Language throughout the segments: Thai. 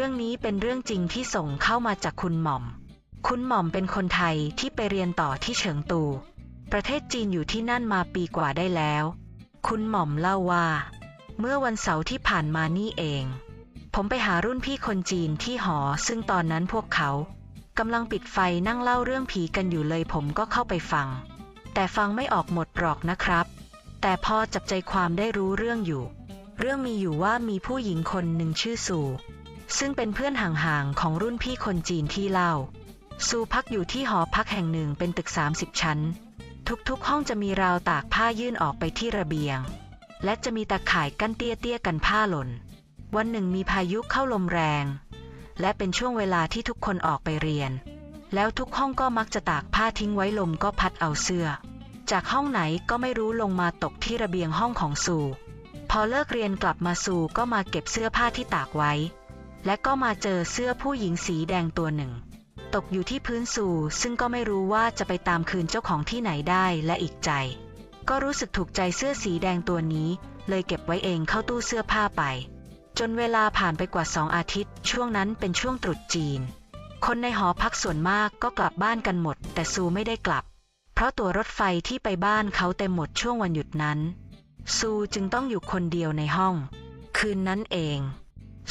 รื่องนี้เป็นเรื่องจริงที่ส่งเข้ามาจากคุณหม่อม คุณหม่อมเป็นคนไทยที่ไปเรียนต่อที่เฉิงตู ประเทศจีนอยู่ที่นั่นมาปีกว่าได้แล้ว คุณหม่อมเล่าว่า เมื่อวันเสาร์ที่ผ่านมานี่เอง ผมไปหารุ่นพี่คนจีนที่หอ ซึ่งตอนนั้นพวกเขากำลังปิดไฟนั่งเล่าเรื่องผีกันอยู่เลยผมก็เข้าไปฟัง แต่ฟังไม่ออกหมดหรอกนะครับ แต่พอจับใจความได้รู้เรื่องอยู่ เรื่องมีอยู่ว่ามีผู้หญิงคนหนึ่งชื่อสู่ ซึ่งเป็นเพื่อนห่างๆของรุ่นพี่คนจีนที่เล่า ซูพักอยู่ที่หอพักแห่งหนึ่งเป็นตึก 30 ชั้น ทุกๆ ห้องจะมีราวตากผ้ายื่นออกไปที่ระเบียง และจะมีตะข่ายกั้นเตี้ยๆกันผ้าหล่น วันหนึ่งมีพายุเข้าลมแรง และเป็นช่วงเวลาที่ทุกคนออกไปเรียน แล้วทุกห้องก็มักจะตากผ้าทิ้งไว้ลมก็พัดเอาเสื้อ จากห้องไหนก็ไม่รู้ลงมาตกที่ระเบียงห้องของซูพอเลิกเรียนกลับมาซูก็มาเก็บเสื้อผ้าที่ตากไว้ และก็มาเจอเสื้อผู้หญิงสีแดงตัวหนึ่ง ตกอยู่ที่พื้นซูซึ่งก็ไม่รู้ว่าจะไปตามคืนเจ้าของที่ไหนได้และอีกใจ ก็รู้สึกถูกใจเสื้อสีแดงตัวนี้ เลยเก็บไว้เองเข้าตู้เสื้อผ้าไป จนเวลาผ่านไปกว่าสองอาทิตย์ ช่วงนั้นเป็นช่วงตรุษจีน คนในหอพักส่วนมากก็กลับบ้านกันหมด แต่ซูไม่ได้กลับ เพราะตั๋วรถไฟที่ไปบ้านเขาเต็มหมดช่วงวันหยุดนั้น ซูจึงต้องอยู่คนเดียวในห้อง คืนนั้นเอง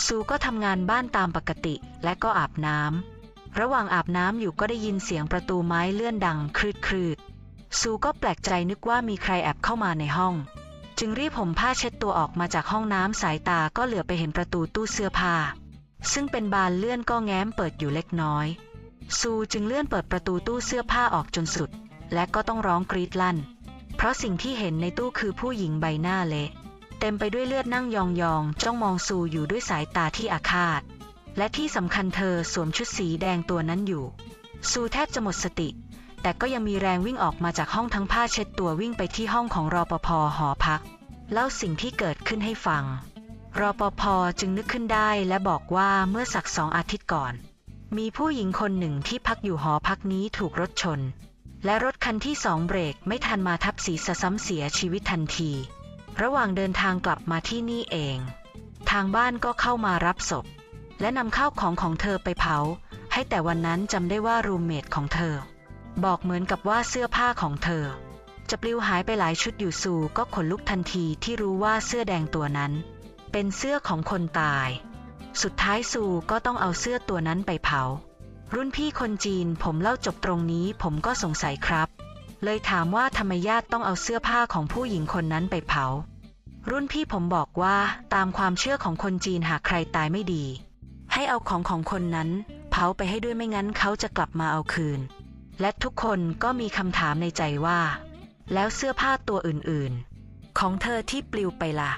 ซูก็ทำงานบ้านตามปกติและก็อาบน้ำ ระหว่างอาบน้ำอยู่ก็ได้ยินเสียงประตูไม้เลื่อนดังครืดครืดซูก็แปลกใจนึกว่ามีใครแอบเข้ามาในห้อง จึงรีบผมผ้าเช็ดตัวออกมาจากห้องน้ำสายตาก็เหลือไปเห็นประตูตู้เสื้อผ้า ซึ่งเป็นบานเลื่อนก็แง้มเปิดอยู่เล็กน้อย ซูจึงเลื่อนเปิดประตูตู้เสื้อผ้าออกจนสุด และก็ต้องร้องกรีดลั่น เพราะสิ่งที่เห็นในตู้คือผู้หญิงใบหน้าเละ ต็มไปด้วยเลือดนั่งยองๆ จ้องมองซูอยู่ด้วยสายตาที่อาฆาต และที่สำคัญเธอสวมชุดสีแดงตัวนั้นอยู่ ซูแทบจะหมดสติ แต่ก็ยังมีแรงวิ่งออกมาจากห้องทั้งผ้าเช็ดตัววิ่งไปที่ห้องของรอปภหอพัก เล่าสิ่งที่เกิดขึ้นให้ฟัง รอปภจึงนึกขึ้นได้และบอกว่าเมื่อสักสองอาทิตย์ก่อน มีผู้หญิงคนหนึ่งที่พักอยู่หอพักนี้ถูกรถชน และรถคันที่สองเบรกไม่ทันมาทับศีรษะซ้ำเสียชีวิตทันที ระหว่างเดินทางกลับมาที่นี่เอง ทางบ้านก็เข้ามารับศพ และนำข้าวของของเธอไปเผา ให้แต่วันนั้นจำได้ว่ารูมเมทของเธอ บอกเหมือนกับว่าเสื้อผ้าของเธอ จะปลิวหายไปหลายชุดอยู่สู่ก็ขนลุกทันทีที่รู้ว่าเสื้อแดงตัวนั้น เป็นเสื้อของคนตาย สุดท้ายซูก็ต้องเอาเสื้อตัวนั้นไปเผา รุ่นพี่คนจีนผมเล่าจบตรงนี้ผมก็สงสัยครับ เลยถามว่าทำไมญาติต้องเอาเสื้อผ้าของผู้หญิงคนนั้นไปเผา รุ่นพี่ผมบอกว่าตามความเชื่อของคนจีนหากใครตายไม่ดี ให้เอาของของคนนั้น เผาไปให้ด้วยไม่งั้นเขาจะกลับมาเอาคืน และทุกคนก็มีคำถามในใจว่า แล้วเสื้อผ้าตัวอื่นๆ ของเธอที่ปลิวไปล่ะ